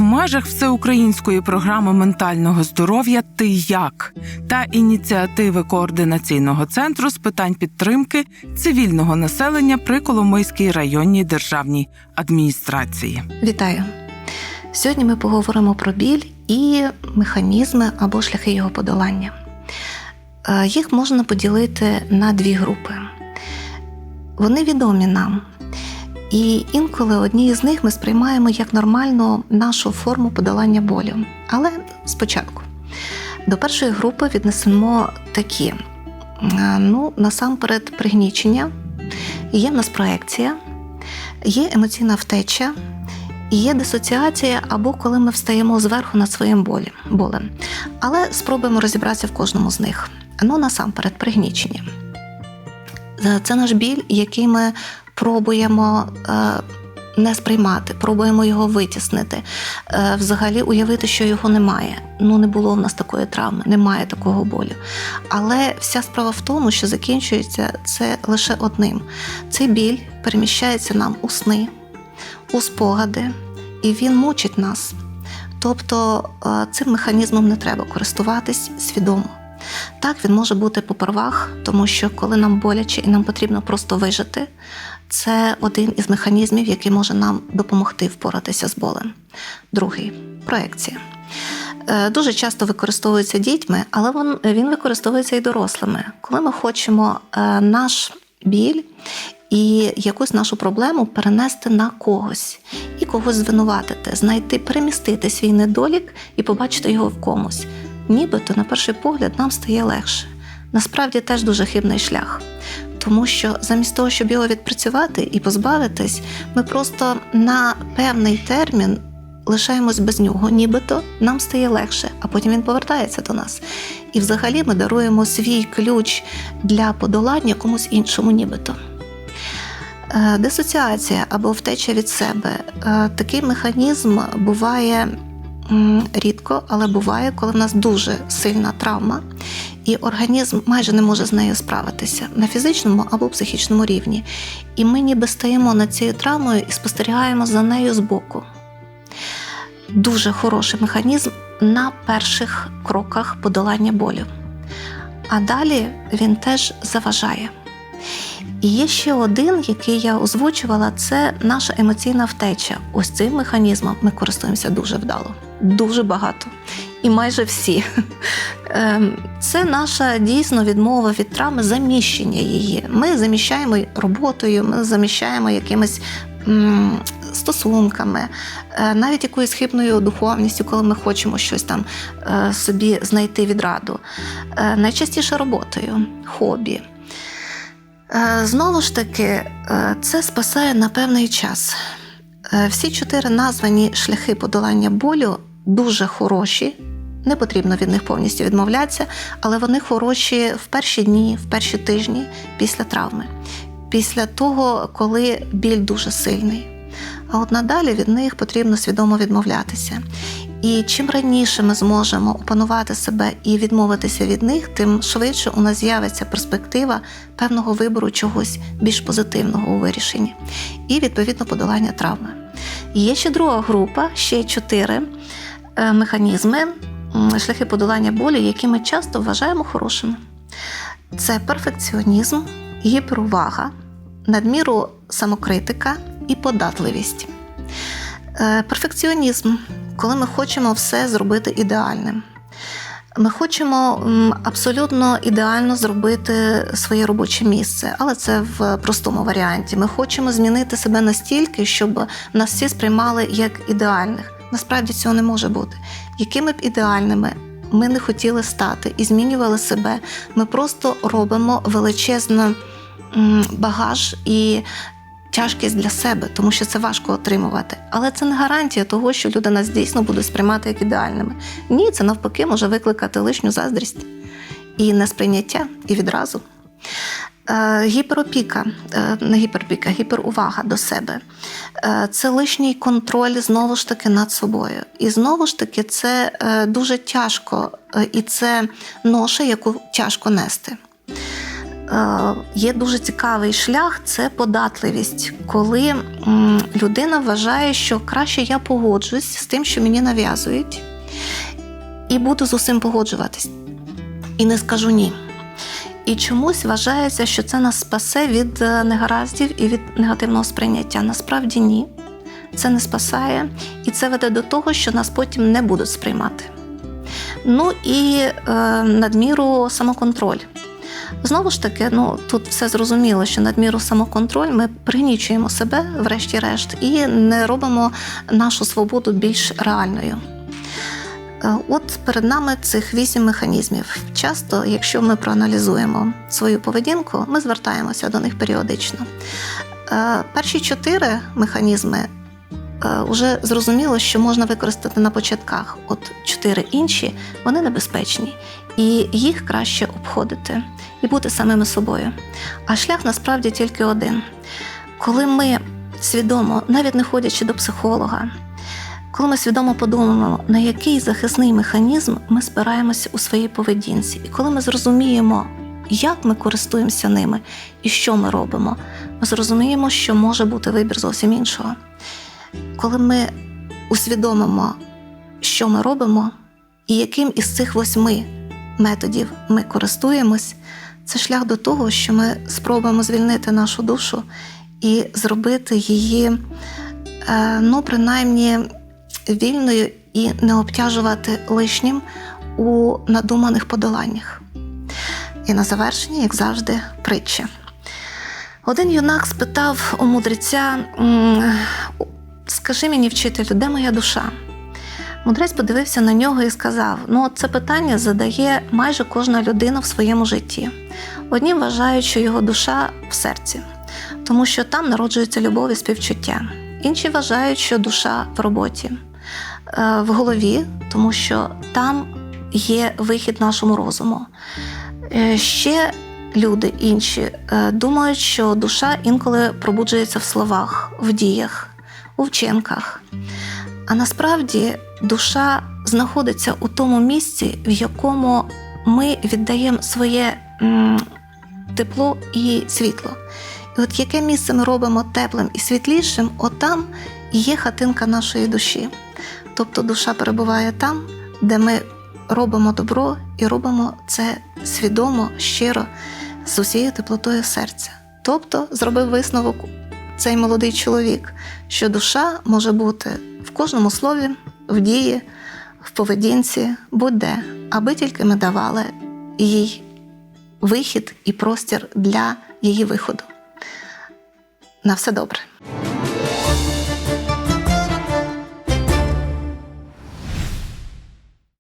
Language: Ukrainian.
в межах всеукраїнської програми ментального здоров'я Ти як та ініціативи координаційного центру з питань підтримки цивільного населення при Коломийській районній державній адміністрації. Вітаю! Сьогодні ми поговоримо про біль і механізми або шляхи його подолання. Е, Їх можна поділити на дві групи. Вони відомі нам. І інколи одні з них ми сприймаємо як нормальну нашу форму подолання болю. Але спочатку до першої групи віднесемо такі: Е, ну, насамперед, пригнічення, є в нас проекція, є емоційна втеча, є дисоціація або коли ми встаємо зверху над своїм болем. Але спробуємо розібратися в кожному з них. Ну, насамперед, пригнічення. Е, Це наш біль, який ми пробуємо е, не сприймати, пробуємо його витіснити, е, взагалі уявити, що його немає. Ну, не було в нас такої травми, немає такого болю. Але вся справа в тому, що закінчується це лише одним. Цей біль переміщається нам у сни, у спогади, і він мучить нас. Тобто е, цим механізмом не треба користуватись свідомо. Так, він може бути попервах, тому що коли нам боляче і нам потрібно просто вижити, це один із механізмів, який може нам допомогти впоратися з болем. Другий проекція. Е, Дуже часто використовується дітьми, але він, використовується і дорослими. Коли ми хочемо е, наш біль і якусь нашу проблему перенести на когось і когось звинуватити, знайти, перемістити свій недолік і побачити його в комусь. Нібито, на перший погляд, нам стає легше. Насправді теж дуже хибний шлях. Тому що замість того, щоб його відпрацювати і позбавитись, ми просто на певний термін лишаємось без нього, нібито нам стає легше, а потім він повертається до нас. І взагалі ми даруємо свій ключ для подолання комусь іншому, нібито. Е, Дисоціація або втеча від себе. Е, Такий механізм буває рідко, але буває, коли в нас дуже сильна травма, і організм майже не може з нею справитися на фізичному або психічному рівні. І ми ніби стаємо над цією травмою і спостерігаємо за нею збоку. Дуже хороший механізм на перших кроках подолання болю. А далі він теж заважає. І є ще один, який я озвучувала, це наша емоційна втеча. Ось цим механізмом ми користуємося дуже вдало, дуже багато. І майже всі. Ем, Це наша дійсно відмова від травми, заміщення її. Ми заміщаємо роботою, ми заміщаємо якимись стосунками, е, навіть якоюсь хибною духовністю, коли ми хочемо щось там е, собі знайти відраду. Е, Найчастіше роботою, хобі. Знову ж таки, це спасає на певний час. Всі чотири названі шляхи подолання болю дуже хороші. Не потрібно від них повністю відмовлятися, але вони хороші в перші дні, в перші тижні після травми, після того, коли біль дуже сильний. А от надалі від них потрібно свідомо відмовлятися. І чим раніше ми зможемо опанувати себе і відмовитися від них, тим швидше у нас з'явиться перспектива певного вибору чогось більш позитивного у вирішенні, і відповідно подолання травми. Є ще друга група, ще чотири е, механізми, шляхи подолання болю, які ми часто вважаємо хорошими. Це перфекціонізм, гіперувага, надміру самокритика і податливість. Е, Перфекціонізм, коли ми хочемо все зробити ідеальним. Ми хочемо абсолютно ідеально зробити своє робоче місце, але це в простому варіанті. Ми хочемо змінити себе настільки, щоб нас всі сприймали як ідеальних. Насправді цього не може бути. Якими б ідеальними ми не хотіли стати і змінювали себе, ми просто робимо величезний багаж і тяжкість для себе, тому що це важко отримувати. Але це не гарантія того, що люди нас дійсно будуть сприймати як ідеальними. Ні, це навпаки може викликати лишню заздрість і несприйняття, і відразу. Е, Гіперопіка, е, не гіперопіка, гіперувага до себе. Е, Це лишній контроль знову ж таки над собою. І знову ж таки, це дуже тяжко, і це ноша, яку тяжко нести. є дуже цікавий шлях це податливість, коли людина вважає, що краще я погоджуюсь з тим, що мені нав'язують, і буду з усім погоджуватись. І не скажу ні. І чомусь вважається, що це нас спасе від е, негараздів і від негативного сприйняття. Насправді ні. Це не спасає, і це веде до того, що нас потім не будуть сприймати. Ну і е, надміру самоконтроль. Знову ж таки, ну тут все зрозуміло, що надміру самоконтроль ми пригнічуємо себе, врешті-решт, і не робимо нашу свободу більш реальною. Е, От перед нами цих вісім механізмів. Часто, якщо ми проаналізуємо свою поведінку, ми звертаємося до них періодично. Е, Перші чотири механізми вже зрозуміло, що можна використати на початках. От чотири інші вони небезпечні, і їх краще обходити і бути самими собою. А шлях насправді тільки один. Коли ми свідомо, навіть не ходячи до психолога, коли ми свідомо подумаємо, на який захисний механізм ми спираємося у своїй поведінці, і коли ми зрозуміємо, як ми користуємося ними і що ми робимо, ми зрозуміємо, що може бути вибір зовсім іншого. Коли ми усвідомимо, що ми робимо, і яким із цих восьми методів ми користуємось, це шлях до того, що ми спробуємо звільнити нашу душу і зробити її, е, ну, принаймні, вільною і не обтяжувати лишнім у надуманих подоланнях. І на завершення, як завжди, притча. Один юнак спитав у мудреця: Скажи мені, вчителю, де моя душа? Мудрець подивився на нього і сказав: Ну, це питання задає майже кожна людина в своєму житті. Одні вважають, що його душа в серці, тому що там народжується любов і співчуття. Інші вважають, що душа в роботі, в голові, тому що там є вихід нашому розуму. Е, Ще люди інші е, думають, що душа інколи пробуджується в словах, в діях, у вчинках. А насправді душа знаходиться у тому місці, в якому ми віддаємо своє тепло і світло. І от яке місце ми робимо теплим і світлішим, отам є хатинка нашої душі. Тобто душа перебуває там, де ми робимо добро і робимо це свідомо, щиро, з усією теплотою серця. Тобто зробив висновок цей молодий чоловік, що душа може бути в кожному слові, в дії, в поведінці, будь-де, аби тільки ми давали їй вихід і простір для її виходу. На все добре.